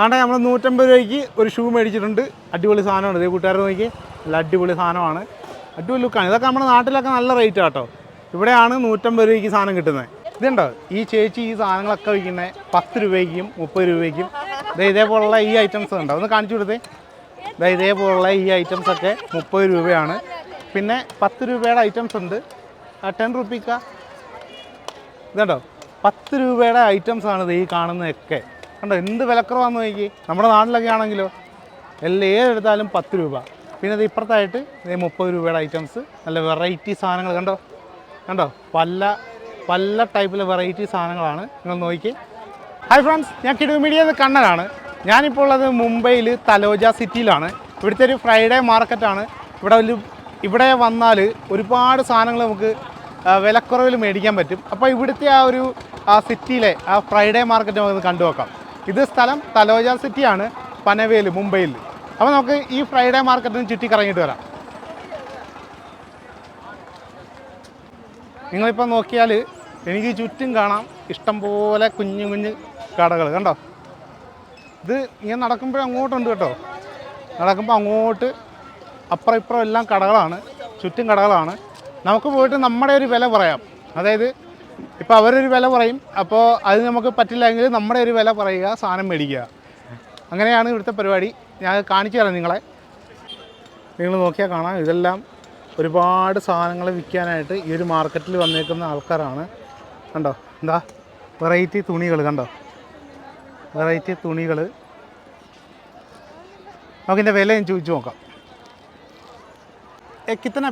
ആണ്ടെ നമ്മൾ നൂറ്റമ്പത് രൂപയ്ക്ക് ഒരു ഷൂ മേടിച്ചിട്ടുണ്ട്. അടിപൊളി സാധനമാണ്. ഇതേ കൂട്ടുകാർ നോക്കി നല്ല അടിപൊളി സാധനമാണ്. അടിപൊളി ലുക്കാണ് ഇതൊക്കെ നമ്മുടെ നാട്ടിലൊക്കെ നല്ല റേറ്റ് കേട്ടോ ഇവിടെയാണ് നൂറ്റമ്പത് രൂപയ്ക്ക് സാധനം കിട്ടുന്നത്. ഇതുണ്ടോ? ഈ ചേച്ചി ഈ സാധനങ്ങളൊക്കെ വിൽക്കുന്നത് പത്ത് രൂപയ്ക്കും മുപ്പത് രൂപയ്ക്കും. ഇതേ ഇതേപോലുള്ള ഈ ഐറ്റംസ് ഉണ്ടോ? ഒന്ന് കാണിച്ചു കൊടുത്തേ. ദേ ഇതേപോലുള്ള ഈ ഐറ്റംസ് ഒക്കെ മുപ്പത് രൂപയാണ്. പിന്നെ പത്ത് രൂപയുടെ ഐറ്റംസ് ഉണ്ട്. ആ ടെൻ റുപ്പിക്ക ഇതുണ്ടോ? പത്ത് രൂപയുടെ ഐറ്റംസ് ആണ് ഇത് ഈ കാണുന്നതൊക്കെ. കണ്ടോ എന്ത് വിലക്കുറവാന്ന് നോക്കി നമ്മുടെ നാട്ടിലൊക്കെ ആണെങ്കിലോ എല്ലാം ഏതെടുത്താലും പത്ത് രൂപ. പിന്നെ ഇത് ഇപ്പുറത്തായിട്ട് ഇതേ മുപ്പത് രൂപയുടെ ഐറ്റംസ് നല്ല വെറൈറ്റി സാധനങ്ങൾ. കണ്ടോ? കണ്ടോ? പല പല ടൈപ്പിലെ വെറൈറ്റി സാധനങ്ങളാണ്. നിങ്ങൾ നോക്കി ഹായ് ഫ്രണ്ട്സ് ഞാൻ കിടു മീഡിയ കണ്ണനാണ്. ഞാനിപ്പോൾ ഉള്ളത് മുംബൈയിൽ തലോജ സിറ്റിയിലാണ്. ഇവിടുത്തെ ഒരു ഫ്രൈഡേ മാർക്കറ്റാണ് ഇവിടെ ഒരു ഇവിടെ വന്നാൽ ഒരുപാട് സാധനങ്ങൾ നമുക്ക് വിലക്കുറവിൽ മേടിക്കാൻ പറ്റും. അപ്പോൾ ഇവിടുത്തെ ആ ഒരു ആ സിറ്റിയിലെ ആ ഫ്രൈഡേ മാർക്കറ്റ് നമുക്ക് കണ്ടു നോക്കാം ഇത് സ്ഥലം തലോജ സിറ്റിയാണ് പനവേൽ മുംബൈയിൽ. അപ്പോൾ നമുക്ക് ഈ ഫ്രൈഡേ മാർക്കറ്റിന് ചുറ്റി കറങ്ങിയിട്ട് വരാം. നിങ്ങളിപ്പോൾ നോക്കിയാൽ എനിക്ക് ചുറ്റും കാണാം ഇഷ്ടം പോലെ കുഞ്ഞു കുഞ്ഞു കടകൾ കണ്ടോ? ഇത് ഇങ്ങനെ നടക്കുമ്പോഴേ അങ്ങോട്ടുണ്ട് കേട്ടോ. നടക്കുമ്പോൾ അങ്ങോട്ട് അപ്പുറം ഇപ്പുറം എല്ലാം കടകളാണ് ചുറ്റും കടകളാണ്. നമുക്ക് പോയിട്ട് നമ്മുടെ ഒരു വില പറയാം. അതായത് ഇപ്പോൾ അവരൊരു വില പറയും. അപ്പോൾ അത് നമുക്ക് പറ്റില്ലെങ്കിൽ നമ്മുടെ ഒരു വില പറയുക സാധനം മേടിക്കുക. അങ്ങനെയാണ് ഇവിടുത്തെ പരിപാടി. ഞാൻ കാണിച്ചു തരാം നിങ്ങളെ. നിങ്ങൾ നോക്കിയാൽ കാണാം. ഇതെല്ലാം ഒരുപാട് സാധനങ്ങൾ വിൽക്കാനായിട്ട് ഈ ഒരു മാർക്കറ്റിൽ വന്നേക്കുന്ന ആൾക്കാരാണ്. കണ്ടോ? എന്താ? വെറൈറ്റി തുണികൾ കണ്ടോ? വെറൈറ്റി തുണികൾ. നമുക്കിന്റെ വില ഞാൻ ചോദിച്ചു നോക്കാം. കിത്തന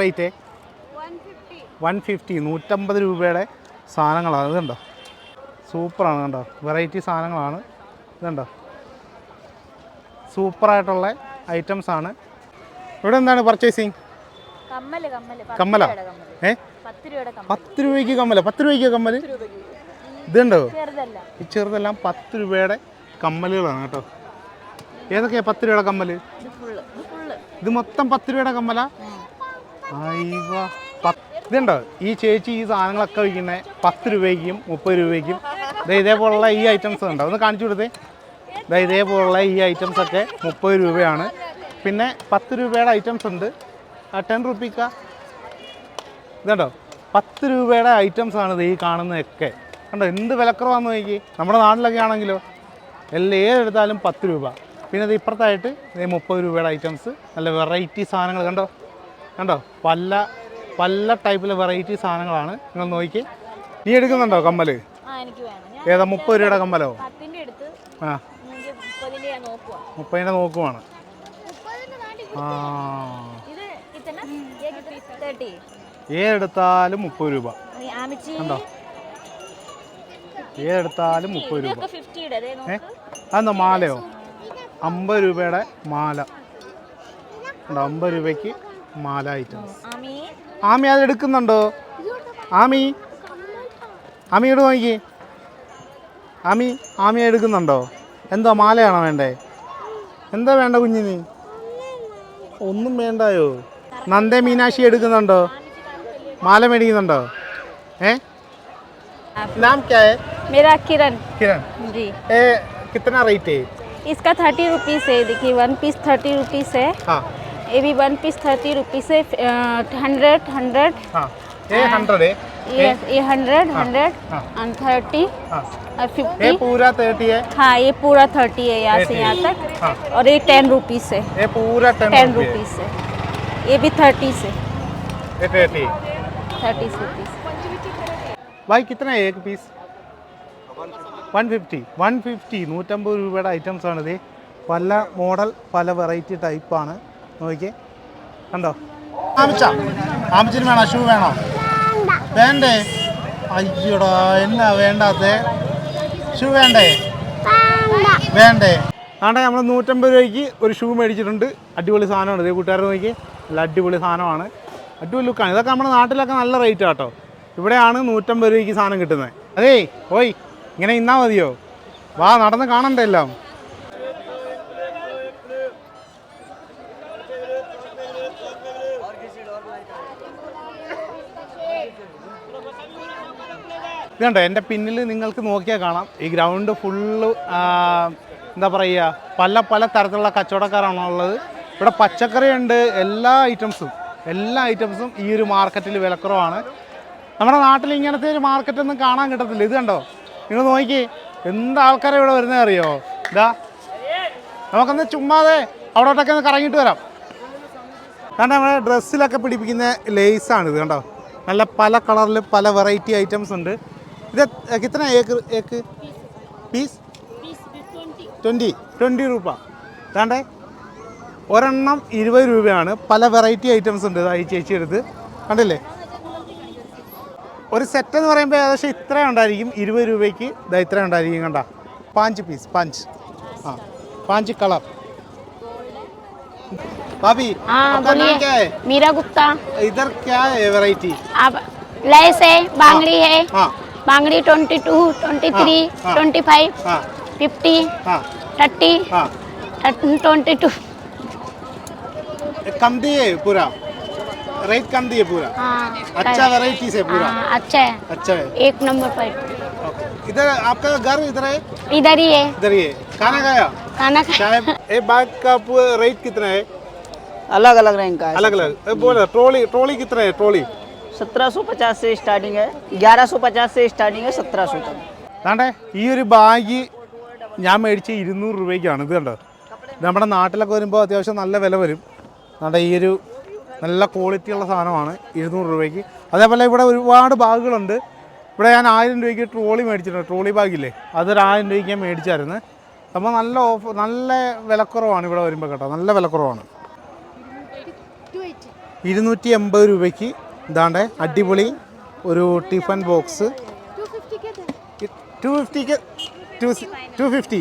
റേറ്റ്? വൺ ഫിഫ്റ്റി നൂറ്റമ്പത് രൂപയുടെ സാധനങ്ങളാണ്. ഇത് കണ്ടോ? സൂപ്പറാണ് കണ്ടോ? വെറൈറ്റി സാധനങ്ങളാണ്. ഇതുണ്ടോ സൂപ്പറായിട്ടുള്ള ഐറ്റംസ് ആണ് ഇവിടെ എന്താണ് പർച്ചേസിങ്? കമ്മൽ ഏ? പത്ത് രൂപയുടെ കമ്മൽ. പത്ത് രൂപയ്ക്ക് കമ്മല? പത്ത് രൂപയ്ക്ക് കമ്മൽ ഇതുണ്ടോ ഈ ചെറുതെല്ലാം പത്ത് രൂപയുടെ കമ്മലുകളാണ് കേട്ടോ. ഏതൊക്കെയാ പത്ത് രൂപയുടെ കമ്മൽ? ഇത് മൊത്തം പത്ത് രൂപയുടെ കമ്മല? പത്ത് ഇതുണ്ടോ? ഈ ചേച്ചി ഈ സാധനങ്ങളൊക്കെ വിൽക്കുന്നത് പത്ത് രൂപയ്ക്കും മുപ്പത് രൂപയ്ക്കും ഇതേപോലുള്ള ഈ ഐറ്റംസ് ഉണ്ടോ? ഒന്ന് കാണിച്ചു കൊടുത്തേ. ദേ ഇതേപോലുള്ള ഈ ഐറ്റംസ് ഒക്കെ മുപ്പത് രൂപയാണ്. പിന്നെ പത്ത് രൂപയുടെ ഐറ്റംസ് ഉണ്ട്. ടെൻ റുപ്പീക്ക ഇതുണ്ടോ? പത്ത് രൂപയുടെ ഐറ്റംസ് ആണ് ഇത് ഈ കാണുന്നതൊക്കെ. കണ്ടോ? എന്ത് വിലക്കുറവാന്ന് നോക്കി നമ്മുടെ നാട്ടിലൊക്കെ ആണെങ്കിലോ. എല്ലാം ഏതെടുത്താലും പത്ത് രൂപ. പിന്നെ ഇത് ഇപ്പുറത്തായിട്ട് ഇത് മുപ്പത് രൂപയുടെ ഐറ്റംസ് നല്ല വെറൈറ്റി സാധനങ്ങൾ. കണ്ടോ? കണ്ടോ? പല പല ടൈപ്പിലെ വെറൈറ്റി സാധനങ്ങളാണ്. നിങ്ങൾ നോക്കി. നീ എടുക്കുന്നുണ്ടോ കമ്മൽ ആ എനിക്ക് വേണം. ഏതാ മുപ്പത് രൂപയുടെ കമ്മലോ? ആ. മുപ്പതിന്റെ നോക്കുവാണ്. ആ. ഏതെടുത്താലും മുപ്പത് രൂപ. ആമിച്ചി. കണ്ടോ? ഏതെടുത്താലും മുപ്പത് രൂപ. ഏ? നോക്ക്. അതെന്താ മാലയോ? അമ്പത് രൂപയുടെ മാല. ഉണ്ടോ അമ്പത് രൂപയ്ക്ക് മാല ഐറ്റംസ് ആമി ആമി അത് എടുക്കുന്നുണ്ടോ ആമി ആമി ഇട് നോക്കി ആമി ആമി എടുക്കുന്നുണ്ടോ എന്താ മാലയാണോ വേണ്ടേ എന്താ വേണ്ട കുഞ്ഞിന് ഒന്നും വേണ്ടായോ നന്ദേ മീനാക്ഷി എടുക്കുന്നുണ്ടോ മാല മേടിക്കുന്നുണ്ടോ ഏ നാം ക്യാ ഹേ मेरा किरण किरण जी ए कितना रेट है इसका थर्टी रुपीज़ है देखिए वन पीस थर्टी रुपीज़ है हाँ ये भी वन पीस थर्टी रुपीज़ है हंड्रेड हंड्रेड हाँ ये हंड्रेड है ये ये हंड्रेड हंड्रेड हाँ। एंड थर्टी हाँ और ये फिफ्टी पूरा थर्टी है हाँ ये पूरा थर्टी है यहाँ से 30 यहाँ तक हाँ और ये टेन रुपीज़ है ये पूरा टेन टेन रुपीस रुपीज़ है ये भी थर्टी से ये थर्टी थर्टी रुपीज़ भाई कितना है एक piece one fifty one fifty നൂറ്റമ്പത് രൂപയുടെ ഐറ്റംസ് ആണ് ഇത് പല മോഡൽ പല വെറൈറ്റി ടൈപ്പാണ് നോക്കിയേ. കണ്ടോ? ആമിച്ച ആമിച്ചിന് വേണോ? ഷൂ വേണോ? വേണ്ടേ. അയ്യോടാ എന്നാ വേണ്ടാത്തേ? ഷൂ വേണ്ടേ? വേണ്ടേ. ആണ്ടെ നമ്മൾ നൂറ്റമ്പത് രൂപയ്ക്ക് ഒരു ഷൂ മേടിച്ചിട്ടുണ്ട്. അടിപൊളി സാധനമാണ്. ഇതേ കൂട്ടുകാർ നോക്കി നല്ല അടിപൊളി സാധനമാണ്. അടിപൊളി ലുക്കാണ് ഇതൊക്കെ നമ്മുടെ നാട്ടിലൊക്കെ നല്ല റേറ്റ് കേട്ടോ ഇവിടെയാണ് നൂറ്റമ്പത് രൂപയ്ക്ക് സാധനം കിട്ടുന്നത്. അതേ ഓയ് ഇങ്ങനെ ഇന്നാ മതിയോ? വാ നടന്ന് കാണണ്ടേ എല്ലാം? ഇതുണ്ടോ? എന്റെ പിന്നിൽ നിങ്ങൾക്ക് നോക്കിയാൽ കാണാം. ഈ ഗ്രൗണ്ട് ഫുള്ള് എന്താ പറയുക പല പല തരത്തിലുള്ള കച്ചവടക്കാരാണുള്ളത് ഇവിടെ പച്ചക്കറി ഉണ്ട് എല്ലാ ഐറ്റംസും എല്ലാ ഐറ്റംസും ഈ ഒരു മാർക്കറ്റിൽ വിലക്കുറവാണ്. നമ്മുടെ നാട്ടിൽ ഇങ്ങനത്തെ ഒരു മാർക്കറ്റൊന്നും കാണാൻ കിട്ടത്തില്ല. ഇത് കണ്ടോ? നിങ്ങൾ നോക്കി. എന്ത് ആൾക്കാരെ ഇവിടെ വരുന്നത് അറിയോ? ഇതാ. നമുക്കൊന്ന് ചുമ്മാതെ അവിടോട്ടൊക്കെ ഒന്ന് കറങ്ങിയിട്ട് വരാം. കണ്ടോ നമ്മുടെ ഡ്രസ്സിലൊക്കെ പിടിപ്പിക്കുന്ന ലേസാണ് ഇത് കണ്ടോ? നല്ല പല കളറിൽ പല വെറൈറ്റി ഐറ്റംസ് ഉണ്ട്. ഇത് കിത്തന ഏക്ക് ഏക്ക് പീസ് ട്വൻറ്റി ട്വൻറ്റി രൂപ വേണ്ടേ ഒരെണ്ണം ഇരുപത് രൂപയാണ് പല വെറൈറ്റി ഐറ്റംസ് ഉണ്ട് ഇതാ ഈ ചേച്ചി എടുത്ത് കണ്ടില്ലേ ഒരു സെറ്റ് എന്ന് പറയുമ്പോൾ ഏകദേശം ഇത്ര ഉണ്ടായിരിക്കും ഇരുപത് രൂപയ്ക്ക് ഇതാ ഇത്ര ഉണ്ടായിരിക്കും കണ്ട പാഞ്ച് പീസ് പാഞ്ച് ആ പാഞ്ച് കളർ भाभी हाँ आपका नाम क्या बोलिए है मीरा गुप्ता इधर क्या है वैरायटी अब लेस है बांगड़ी है हाँ बांगड़ी ट्वेंटी टू ट्वेंटी थ्री हाँ। ट्वेंटी फाइव हाँ। फिफ्टी हाँ। थर्टी हाँ। Twenty two. कम दिए पूरा। रेट कम दिए पूरा। हाँ अच्छा वैरायटी से पूरा। हाँ, अच्छा है। अच्छा है। एक नंबर पर। इधर आपका घर इधर है? इधर ही है। इधर ही है। खाना खाया? खाना खा चाय ये बैग का रेट कितना है? अलग अलग रैंक का है। अलग अलग बोल ट्रॉली ट्रॉली कितना है? ट्रॉली। सत्रह सौ पचास से स्टार्टिंग है ग्यारह सौ पचास से स्टार्टिंग है सत्रह सौ तक താണ്ടേ ഈ ഒരു ബാഗ് ഞാൻ മേടിച്ച ഇരുന്നൂറ് രൂപയ്ക്കാണ് ഇത് കണ്ടോ ഇത് നമ്മുടെ നാട്ടിലൊക്കെ വരുമ്പോൾ അത്യാവശ്യം നല്ല വില വരും നമ്മുടെ ഈ ഒരു നല്ല ക്വാളിറ്റി ഉള്ള സാധനമാണ് ഇരുന്നൂറ് രൂപയ്ക്ക് അതേപോലെ ഇവിടെ ഒരുപാട് ബാഗുകളുണ്ട് ഇവിടെ ഞാൻ ആയിരം രൂപയ്ക്ക് ട്രോളി മേടിച്ചിട്ടുണ്ട് ട്രോളി ബാഗില്ലേ അതൊരു ആയിരം രൂപയ്ക്ക് ഞാൻ മേടിച്ചായിരുന്നു അപ്പോൾ നല്ല ഓഫ് നല്ല വിലക്കുറവാണ് ഇവിടെ വരുമ്പോൾ കേട്ടോ നല്ല വിലക്കുറവാണ് ഇരുന്നൂറ്റി എൺപത് രൂപയ്ക്ക് ഇതാണ്ട് അടിപൊളി ഒരു ടിഫൻ ബോക്സ്. ടു ഫിഫ്റ്റിക്ക് ടു ഫിഫ്റ്റി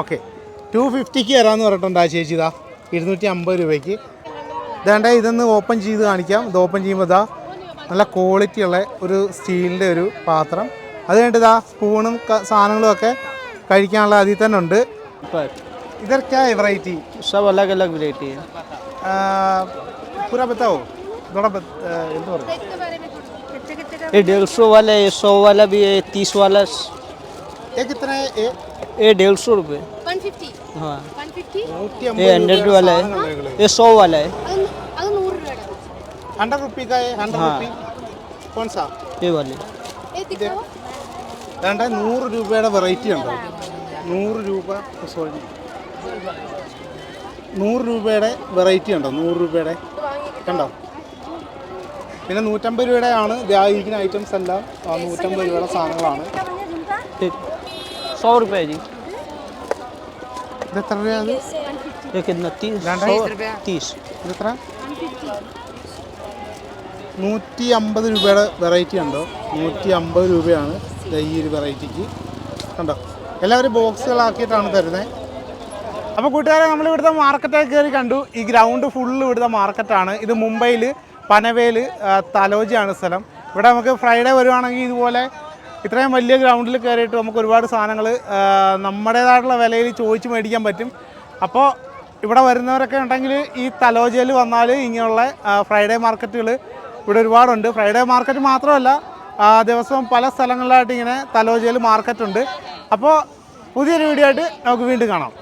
ഓക്കെ ടു ഫിഫ്റ്റിക്ക് തരാമെന്ന് പറഞ്ഞിട്ടുണ്ട് ആ ചേച്ചി ഇതാ ഇരുന്നൂറ്റി അമ്പത് രൂപയ്ക്ക്. ഇതാണ്ട് ഇതൊന്ന് ഓപ്പൺ ചെയ്ത് കാണിക്കാം. ഇത് ഓപ്പൺ ചെയ്യുമ്പോൾ ഇതാ നല്ല ക്വാളിറ്റി ഉള്ള ഒരു സ്റ്റീലിന്റെ ഒരു പാത്രം. അത് കഴിഞ്ഞിട്ട് ഇതാ സ്പൂണും സാധനങ്ങളും ഒക്കെ കഴിക്കാനുള്ള അതിൽ തന്നെ ഉണ്ട്. ഇതൊക്കെ വെറൈറ്റി സബ് അലഗ് അലഗ് വെറൈറ്റി പൂര ബത്താവോ? बताओ थोड़ा बत, अ, എന്ത് പറയും ये डेढ़ सौ वाला है ये सौ वाला भी है तीस वाला ये कितना है ये ये डेढ़ सौ रुपये हाँ നൂറ്റി ये हंड्रेड वाला है ये सौ वाला है हंड्रेड रुपी का है हंड्रेड हाँ। रुपी कौन सा ये वाले വേണ്ട നൂറ് രൂപയുടെ വെറൈറ്റി ഉണ്ടോ നൂറ് രൂപ സോറി നൂറ് രൂപയുടെ വെറൈറ്റി ഉണ്ടോ നൂറ് രൂപയുടെ കണ്ടോ പിന്നെ നൂറ്റമ്പത് രൂപയുടെ ആണ് ദാ ഇരിക്കുന്ന ഐറ്റംസ് എല്ലാം ആ നൂറ്റമ്പത് രൂപയുടെ സാധനങ്ങളാണ് ये सौ रुपये जी ഇത് എത്ര രൂപയാണ് ये कितना तीस लांडा? सौ तीस ഇത് എത്ര നൂറ്റി അമ്പത് രൂപയുടെ വെറൈറ്റി ഉണ്ടോ നൂറ്റി അമ്പത് രൂപയാണ് ദാ ഈ ഒരു വെറൈറ്റിക്ക് കണ്ടോ എല്ലാവരും ബോക്സുകളാക്കിയിട്ടാണ് തരുന്നത് അപ്പോൾ കൂട്ടുകാരെ നമ്മൾ ഇവിടുത്തെ മാർക്കറ്റൊക്കെ കയറി കണ്ടു ഈ ഗ്രൗണ്ട് ഫുള്ള് ഇവിടുത്തെ മാർക്കറ്റാണ് ഇത് മുംബൈയിൽ പനവേൽ തലോജിയാണ് സ്ഥലം. ഇവിടെ നമുക്ക് ഫ്രൈഡേ വരുവാണെങ്കിൽ ഇതുപോലെ ഇത്രയും വലിയ ഗ്രൗണ്ടിൽ കയറിയിട്ട് നമുക്ക് ഒരുപാട് സാധനങ്ങൾ നമ്മുടേതായിട്ടുള്ള വിലയിൽ ചോദിച്ച് മേടിക്കാൻ പറ്റും. അപ്പോൾ ഇവിടെ വരുന്നവരൊക്കെ ഉണ്ടെങ്കിൽ ഈ തലോജയിൽ വന്നാൽ ഇങ്ങനെയുള്ള ഫ്രൈഡേ മാർക്കറ്റുകൾ ഇവിടെ ഒരുപാടുണ്ട്. ഫ്രൈഡേ മാർക്കറ്റ് മാത്രമല്ല ദിവസവും പല സ്ഥലങ്ങളിലായിട്ട് ഇങ്ങനെ തലോജയിൽ മാർക്കറ്റുണ്ട് അപ്പോൾ പുതിയൊരു വീഡിയോ ആയിട്ട് നമുക്ക് വീണ്ടും കാണാം.